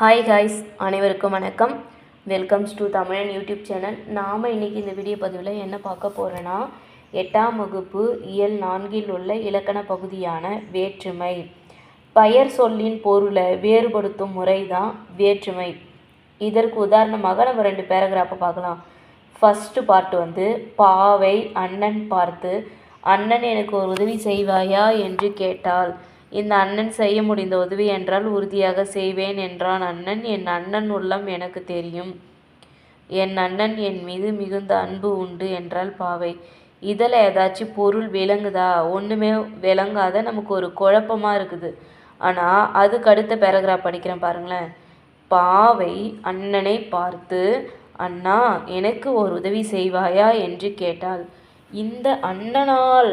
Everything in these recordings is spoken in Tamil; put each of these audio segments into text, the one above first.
ஹாய் காய்ஸ் அனைவருக்கும் வணக்கம். Welcomes to Tamizhan YouTube channel நாம் இன்றைக்கி இந்த வீடியோ பதிவில் என்ன பார்க்க போகிறோன்னா எட்டாம் வகுப்பு இயல் நான்கில் உள்ள இலக்கண பகுதியான வேற்றுமை. பெயர் சொல்லின் பொருளை வேறுபடுத்தும் முறை தான் வேற்றுமை. இதற்கு உதாரணமாக நம்ம ரெண்டு பேராகிராஃபை பார்க்கலாம். ஃபஸ்ட்டு பார்ட் வந்து பாவை அண்ணன் பார்த்து அண்ணன் எனக்கு ஒரு உதவி செய்வாயா? என்று கேட்டாள். இந்த அண்ணன் செய்ய முடிந்த உதவி என்றால் உறுதியாக செய்வேன் என்றான் அண்ணன். என் அண்ணன் உள்ளம் எனக்கு தெரியும். என் அண்ணன் என் மீது மிகுந்த அன்பு உண்டு என்றால் பாவை. இதில் ஏதாச்சும் பொருள் விளங்குதா? ஒன்றுமே விளங்காத நமக்கு ஒரு குழப்பமாக இருக்குது. ஆனால் அதுக்கு அடுத்த பேராகிராஃப் படிக்கிறேன் பாருங்களேன். பாவை அண்ணனை பார்த்து அண்ணா எனக்கு ஒரு உதவி செய்வாயா? என்று கேட்டாள். இந்த அண்ணனால்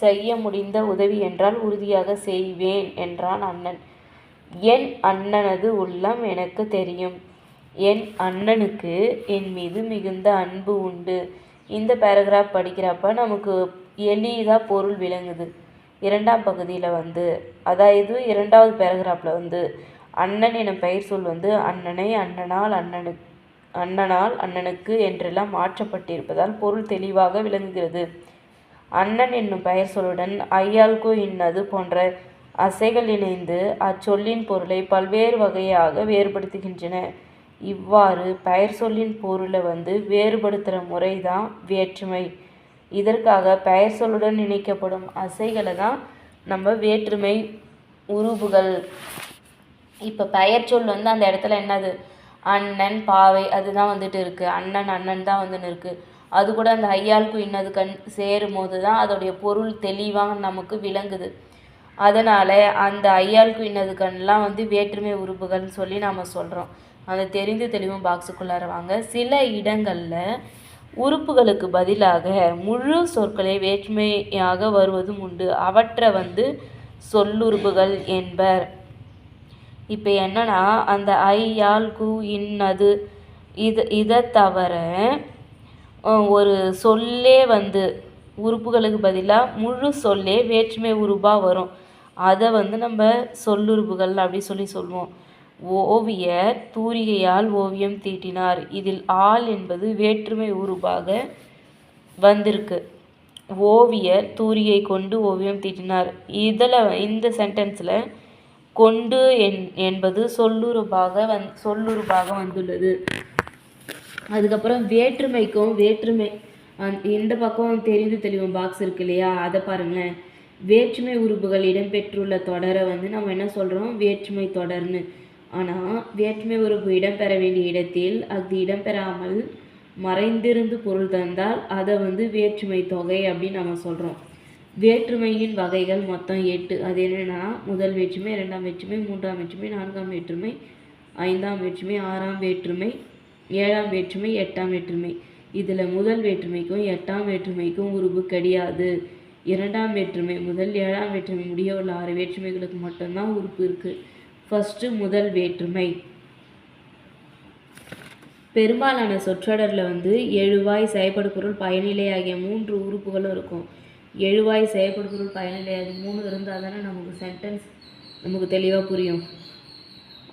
செய்ய முடிந்த உதவி என்றால் உறுதியாக செய்வேன் என்றான் அண்ணன். என் அண்ணனது உள்ளம் எனக்கு தெரியும். என் அண்ணனுக்கு என் மீது மிகுந்த அன்பு உண்டு. இந்த பேராகிராஃப் படிக்கிறப்ப நமக்கு எளிதாக பொருள் விளங்குது. இரண்டாம் பகுதியில் வந்து அதாவது இரண்டாவது பேராகிராஃபில் வந்து அண்ணன் என பெயர் சொல் வந்து அண்ணனை அண்ணனால் அண்ணனுக்கு அண்ணனால் அண்ணனுக்கு என்றெல்லாம் மாற்றப்பட்டிருப்பதால் பொருள் தெளிவாக விளங்குகிறது. அண்ணன் என்னும் பெயர் சொல்லுடன் ஐயாள்கு இன்னது போன்ற அசைகள் இணைந்து அச்சொல்லின் பொருளை பல்வேறு வகையாக வேறுபடுத்துகின்றன. இவ்வாறு பெயர் சொல்லின் பொருளை வந்து வேறுபடுத்துகிற முறை தான் வேற்றுமை. இதற்காக பெயர் சொல்லுடன் இணைக்கப்படும் அசைகளை தான் நம்ம வேற்றுமை உருபுகள். இப்போ பெயர் சொல் வந்து அந்த இடத்துல என்னது? அண்ணன் பாவை அதுதான் வந்துட்டு இருக்குது அண்ணன் அண்ணன் தான் வந்துன்னு இருக்குது அது கூட அந்த ஐயாளுக்கு இன்னது கண் சேரும் போது தான் அதோடைய பொருள் தெளிவாக நமக்கு விளங்குது. அதனால் அந்த ஐயாளுக்கு இன்னது கண்லாம் வந்து வேற்றுமை உறுப்புகள்னு சொல்லி நாம் சொல்கிறோம் அந்த தெரிந்து தெளிவும் பாக்ஸுக்குள்ளார வாங்க. சில இடங்களில் உறுப்புகளுக்கு பதிலாக முழு சொற்களை வேற்றுமையாக வருவதும் உண்டு. அவற்றை வந்து சொல்லுறுப்புகள் என்பர். இப்போ என்னன்னா அந்த ஐ கு இன்னது இது இதை தவிர ஒரு சொல்லே வந்து உறுப்புகளுக்கு பதிலாக முழு சொல்லே வேற்றுமை உருபாக வரும். அதை வந்து நம்ம சொல்லுறுப்புகள் அப்படி சொல்லி சொல்லுவோம். ஓவியர் தூரிகையால் ஓவியம் தீட்டினார். இதில் ஆள் என்பது வேற்றுமை உருபாக வந்திருக்கு. ஓவியர் தூரிகை கொண்டு ஓவியம் தீட்டினார். இதில் இந்த சென்டென்ஸில் கொண்டு என் என்பது சொல்லுறுபாக வந் சொல்லுறுபாக வந்துள்ளது. அதுக்கப்புறம் வேற்றுமைக்கும் வேற்றுமை இந்த பக்கம் தெரிந்து தெளிவும் பாக்ஸ் இருக்கு இல்லையா? அதை பாருங்களேன். வேற்றுமை உறுப்புகள் இடம்பெற்றுள்ள தொடரை வந்து நம்ம என்ன சொல்கிறோம் வேற்றுமை தொடர்னு. ஆனால் வேற்றுமை உறுப்பு இடம்பெற வேண்டிய இடத்தில் அது இடம்பெறாமல் மறைந்திருந்து பொருள் தந்தால் அதை வந்து வேற்றுமை தொகை அப்படின்னு நம்ம சொல்கிறோம் வேற்றுமையின் வகைகள் மொத்தம் எட்டு. அது என்னென்னா முதல் வேற்றுமை இரண்டாம் வேற்றுமை மூன்றாம் வேற்றுமை நான்காம் வேற்றுமை ஐந்தாம் வேற்றுமை ஆறாம் வேற்றுமை ஏழாம் வேற்றுமை எட்டாம் வேற்றுமை. இதில் முதல் வேற்றுமைக்கும் எட்டாம் வேற்றுமைக்கும் உருவு கிடையாது. இரண்டாம் வேற்றுமை முதல் ஏழாம் வேற்றுமை முடிய உள்ள ஆறு வேற்றுமைகளுக்கு மட்டும்தான் உறுப்பு இருக்குது ஃபஸ்ட்டு முதல் வேற்றுமை. பெரும்பாலான சொற்றொடரில் வந்து எழுவாய் செயற்படு பொருள் பயனிலை ஆகிய மூன்று உறுப்புகளும் இருக்கும். எழுவாய் செயற்படு பொருள் பயனிலை ஆகிய மூணு இருந்தால் தானே நமக்கு சென்டென்ஸ் நமக்கு தெளிவாக புரியும்.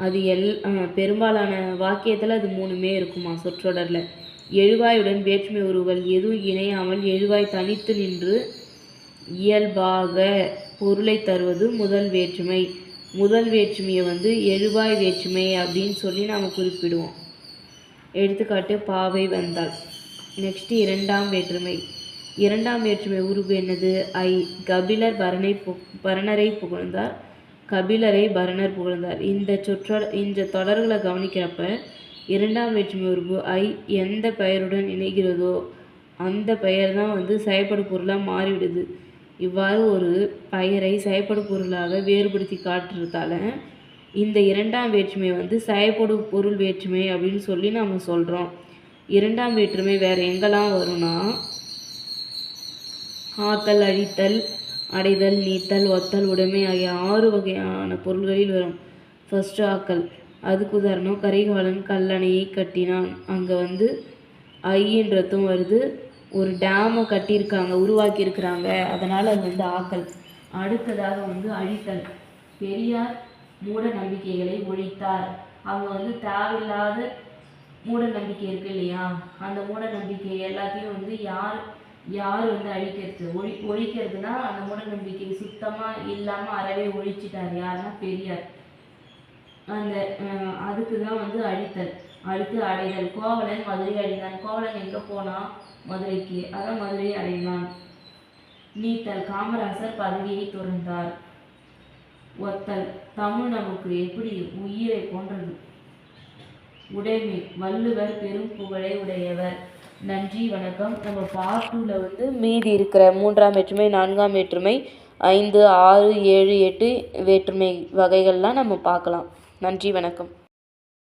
அது எல் பெரும்பாலான வாக்கியத்தில் அது மூணுமே இருக்குமா சொற்றொடரில்? எழுவாயுடன் வேற்றுமை உருவல் எதுவும் இணையாமல் எழுவாய் தனித்து நின்று இயல்பாக பொருளை தருவது முதல் வேற்றுமை. முதல் வேற்றுமையை வந்து எழுவாய் வேற்றுமை அப்படின்னு சொல்லி நாம் குறிப்பிடுவோம். எடுத்துக்காட்டு பாவை வந்தால் நெக்ஸ்ட் இரண்டாம் வேற்றுமை. இரண்டாம் வேற்றுமை உருவு என்னது? ஐ கபிலர் பரணை பரணரை புகழ்ந்தார். கபிலரை பரணர் புகழ்ந்தார். இந்த சொற்றொட இந்த தொடர்களை கவனிக்கிறப்ப இரண்டாம் வேற்றுமை உறுப்பு ஐ எந்த பெயருடன் இணைகிறதோ அந்த பெயர் தான் வந்து செயற்படு பொருளாக மாறிவிடுது. இவ்வாறு ஒரு பெயரை செயற்படு பொருளாக வேறுபடுத்தி காட்டுறதால இந்த இரண்டாம் வேற்றுமை வந்து செயற்படு பொருள் வேற்றுமை அப்படின்னு சொல்லி நம்ம சொல்கிறோம் இரண்டாம் வேற்றுமை வேறு எங்கெல்லாம் வரும்னா ஆத்தல் அழித்தல் அடைதல் நீத்தல் ஒத்தல் உடைமை ஆகிய ஆறு வகையான பொருள்களில் வரும். ஃபஸ்ட்டு ஆக்கல். அதுக்கு உதாரணம் கரிகாலன் கல்லணையை கட்டினான். அங்கே வந்து ஐன்றதும் வருது. ஒரு டேமை கட்டியிருக்காங்க உருவாக்கியிருக்கிறாங்க. அதனால் அது வந்து ஆக்கல். அடுத்ததாக வந்து அழித்தல். பெரியார் மூட நம்பிக்கைகளை ஒழித்தார். அவங்க வந்து தேவையில்லாத மூட நம்பிக்கை இருக்கு இல்லையா? அந்த மூட நம்பிக்கை எல்லாத்தையும் வந்து யார் யார் வந்து அழிக்கிறது? ஒழி ஒழிக்கிறதுனா அந்த மூட நம்பிக்கை சுத்தமாக இல்லாமல் அறவே ஒழிச்சிட்டார். யாருன்னா பெரியார். அந்த அதுக்கு தான் வந்து அழித்தல் அடுத்து அடைதல். கோவலன் மதுரை அடைந்தான். கோவலன் எங்கே போனான் மதுரைக்கு. அதான் மதுரையை அடைந்தான். நீத்தல். காமராசர் பதவியை துறந்தார். ஒத்தல். தமிழ் நமக்கு எப்படி உயிரை போன்றது? உடைமை வள்ளுவர் பெரும் புகழை உடையவர். நன்றி வணக்கம். நம்ம பார்ட் டூவில் வந்து மீதி இருக்கிற மூன்றாம் வேற்றுமை நான்காம் வேற்றுமை ஐந்து ஆறு ஏழு எட்டு வேற்றுமை வகைகள்லாம் நம்ம பார்க்கலாம். நன்றி வணக்கம்.